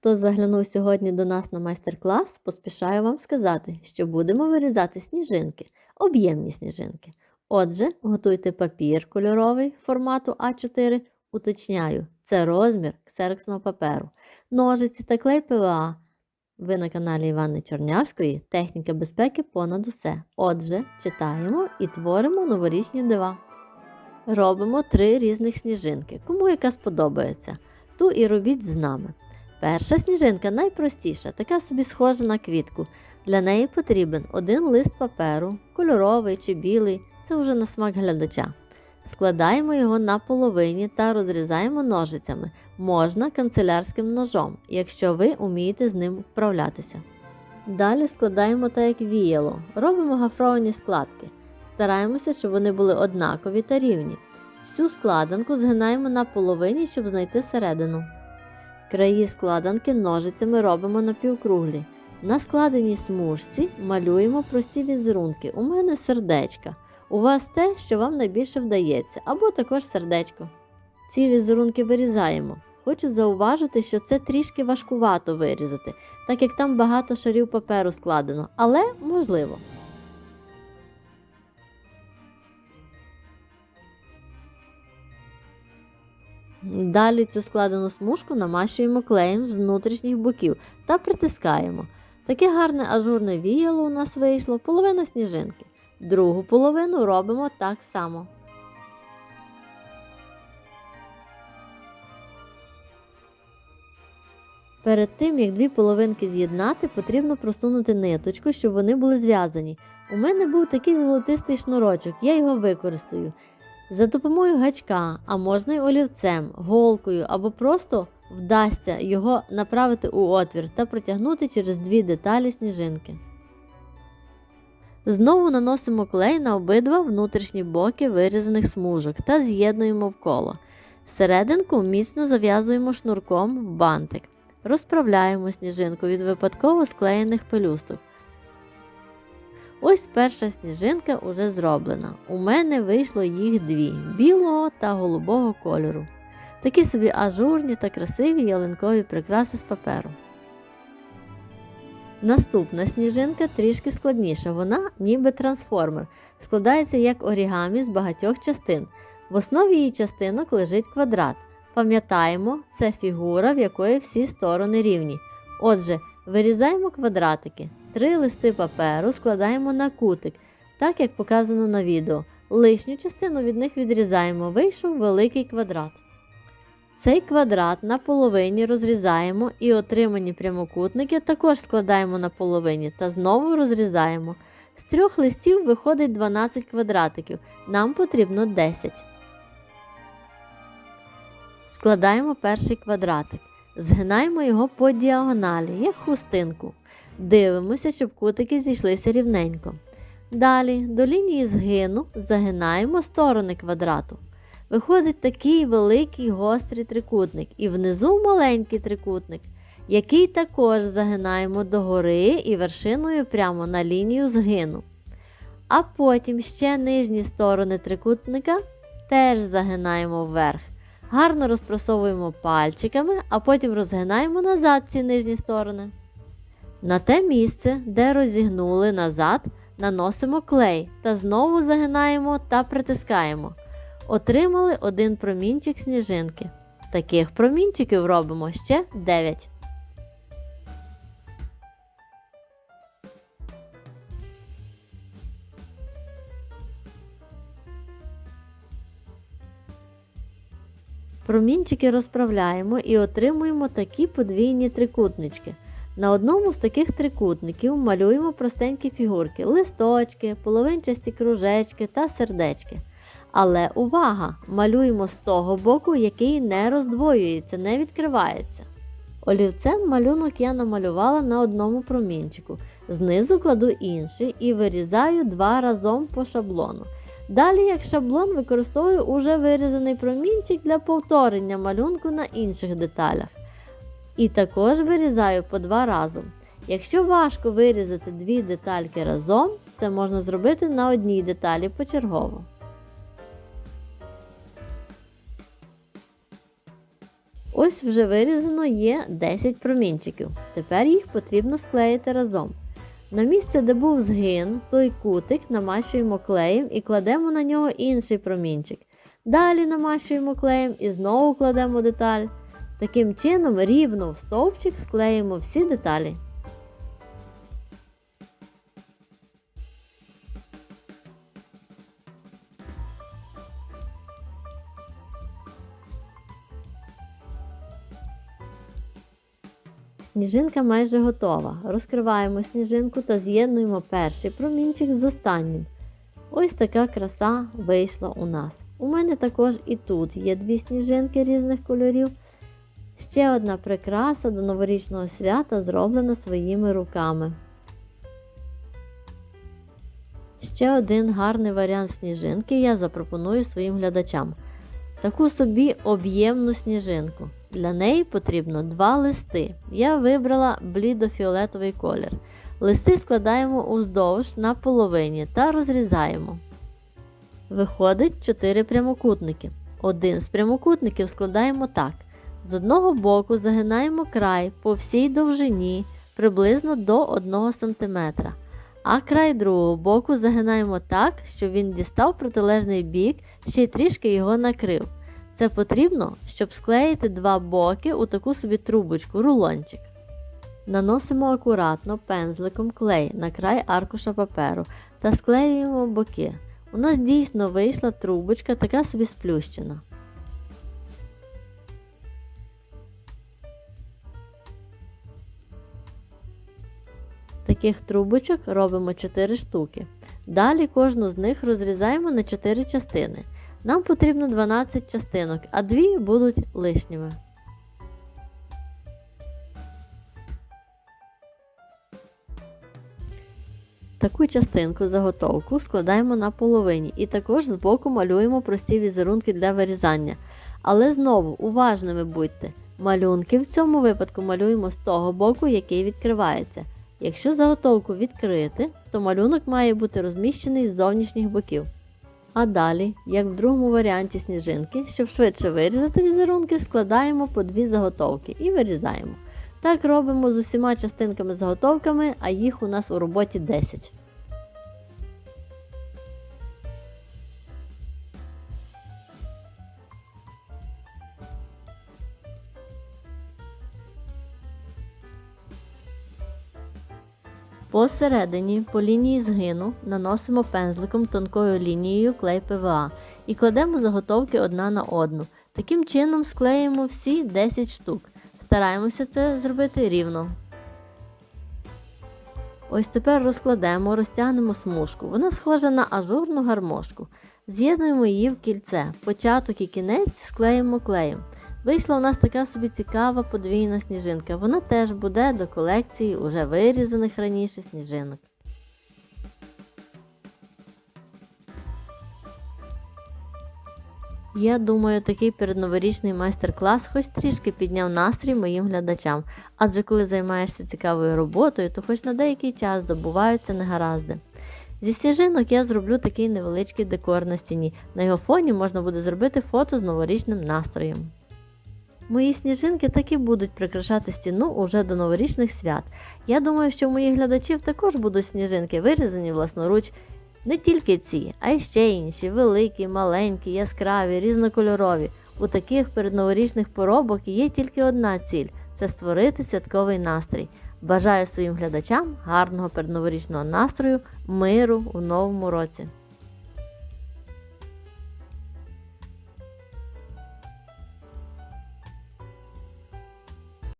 Хто заглянув сьогодні до нас на майстер-клас, поспішаю вам сказати, що будемо вирізати сніжинки, об'ємні сніжинки. Отже, готуйте папір кольоровий формату А4, уточняю, це розмір ксероксного паперу, ножиці та клей ПВА. Ви на каналі Івани Чорнявської Техніка безпеки понад усе. Отже, читаємо і творимо новорічні дива. Робимо три різних сніжинки, кому яка сподобається. Ту і робіть з нами. Перша сніжинка найпростіша, така собі схожа на квітку. Для неї потрібен один лист паперу, кольоровий чи білий, це вже на смак глядача. Складаємо його на половині та розрізаємо ножицями, можна канцелярським ножом, якщо ви вмієте з ним вправлятися. Далі складаємо так як віяло, робимо гафровані складки. Стараємося, щоб вони були однакові та рівні. Всю складанку згинаємо на половині, щоб знайти середину. Краї складанки ножицями робимо напівкруглі. На складеній смужці малюємо прості візерунки. У мене сердечка. У вас те, що вам найбільше вдається, або також сердечко. Ці візерунки вирізаємо. Хочу зауважити, що це трішки важкувато вирізати, так як там багато шарів паперу складено, але можливо. Далі цю складену смужку намащуємо клеєм з внутрішніх боків та притискаємо. Таке гарне ажурне віяло у нас вийшло, половина сніжинки. Другу половину робимо так само. Перед тим, як дві половинки з'єднати, потрібно просунути ниточку, щоб вони були зв'язані. У мене був такий золотистий шнурочок, я його використаю. За допомогою гачка, а можна й олівцем, голкою або просто вдасться його направити у отвір та протягнути через дві деталі сніжинки. Знову наносимо клей на обидва внутрішні боки вирізаних смужок та з'єднуємо в коло. Серединку міцно зав'язуємо шнурком в бантик. Розправляємо сніжинку від випадково склеєних пелюсток. Ось перша сніжинка уже зроблена. У мене вийшло їх дві білого та голубого кольору. Такі собі ажурні та красиві ялинкові прикраси з паперу. Наступна сніжинка трішки складніша, вона ніби трансформер, складається як орігамі з багатьох частин. В основі її частинок лежить квадрат. Пам'ятаємо, це фігура, в якої всі сторони рівні. Отже, вирізаємо квадратики. Три листи паперу складаємо на кутик, так як показано на відео. Лишню частину від них відрізаємо, вийшов великий квадрат. Цей квадрат на половині розрізаємо і отримані прямокутники також складаємо на половині та знову розрізаємо. З трьох листів виходить 12 квадратиків, нам потрібно 10. Складаємо перший квадратик. Згинаємо його по діагоналі, як хустинку. Дивимося, щоб кутики зійшлися рівненько. Далі до лінії згину загинаємо сторони квадрату. Виходить такий великий гострий трикутник і внизу маленький трикутник, який також загинаємо догори і вершиною прямо на лінію згину. А потім ще нижні сторони трикутника теж загинаємо вверх. Гарно розпросовуємо пальчиками, а потім розгинаємо назад ці нижні сторони. На те місце, де розігнули назад, наносимо клей та знову загинаємо та притискаємо. Отримали один промінчик сніжинки. Таких промінчиків робимо ще 9. Промінчики розправляємо і отримуємо такі подвійні трикутнички. На одному з таких трикутників малюємо простенькі фігурки, листочки, половинчасті кружечки та сердечки. Але увага! Малюємо з того боку, який не роздвоюється, не відкривається. Олівцем малюнок я намалювала на одному промінчику. Знизу кладу інший і вирізаю два разом по шаблону. Далі, як шаблон, використовую уже вирізаний промінчик для повторення малюнку на інших деталях. І також вирізаю по два разом. Якщо важко вирізати дві детальки разом, це можна зробити на одній деталі почергово. Ось вже вирізано є 10 промінчиків. Тепер їх потрібно склеїти разом. На місце, де був згин, той кутик намащуємо клеєм і кладемо на нього інший промінчик. Далі намащуємо клеєм і знову кладемо деталь. Таким чином рівно в стовпчик склеїмо всі деталі. Сніжинка майже готова. Розкриваємо сніжинку та з'єднуємо перший промінчик з останнім. Ось така краса вийшла у нас. У мене також і тут є дві сніжинки різних кольорів. Ще одна прикраса до новорічного свята зроблена своїми руками. Ще один гарний варіант сніжинки я запропоную своїм глядачам. Таку собі об'ємну сніжинку. Для неї потрібно два листи. Я вибрала блідофіолетовий колір. Листи складаємо уздовж на половині та розрізаємо. Виходить 4 прямокутники. Один з прямокутників складаємо так. З одного боку загинаємо край по всій довжині приблизно до 1 см, а край другого боку загинаємо так, щоб він дістав протилежний бік, ще й трішки його накрив. Це потрібно, щоб склеїти два боки у таку собі трубочку, рулончик. Наносимо акуратно пензликом клей на край аркуша паперу та склеюємо боки. У нас дійсно вийшла трубочка, така собі сплющена. Таких трубочок робимо 4 штуки. Далі кожну з них розрізаємо на 4 частини. Нам потрібно 12 частинок, а 2 будуть лишніми. Таку частинку заготовку складаємо на половині і також збоку малюємо прості візерунки для вирізання. Але знову уважними будьте. Малюнки в цьому випадку малюємо з того боку, який відкривається. Якщо заготовку відкрити, то малюнок має бути розміщений з зовнішніх боків. А далі, як в другому варіанті сніжинки, щоб швидше вирізати візерунки, складаємо по дві заготовки і вирізаємо. Так робимо з усіма частинками заготовками, а їх у нас у роботі 10. Посередині по лінії згину наносимо пензликом тонкою лінією клей ПВА і кладемо заготовки одна на одну. Таким чином склеїмо всі 10 штук. Стараємося це зробити рівно. Ось тепер розкладемо, розтягнемо смужку. Вона схожа на ажурну гармошку. З'єднуємо її в кільце. Початок і кінець склеїмо клеєм. Вийшла у нас така собі цікава подвійна сніжинка. Вона теж буде до колекції уже вирізаних раніше сніжинок. Я думаю, такий передноворічний майстер-клас хоч трішки підняв настрій моїм глядачам, адже коли займаєшся цікавою роботою, то хоч на деякий час забуваються негаразди. Зі сніжинок я зроблю такий невеличкий декор на стіні. На його фоні можна буде зробити фото з новорічним настроєм. Мої сніжинки так і будуть прикрашати стіну уже до новорічних свят. Я думаю, що в моїх глядачів також будуть сніжинки вирізані власноруч. Не тільки ці, а й ще інші великі, маленькі, яскраві, різнокольорові. У таких передноворічних поробок є тільки одна ціль це створити святковий настрій. Бажаю своїм глядачам гарного передноворічного настрою, миру у новому році.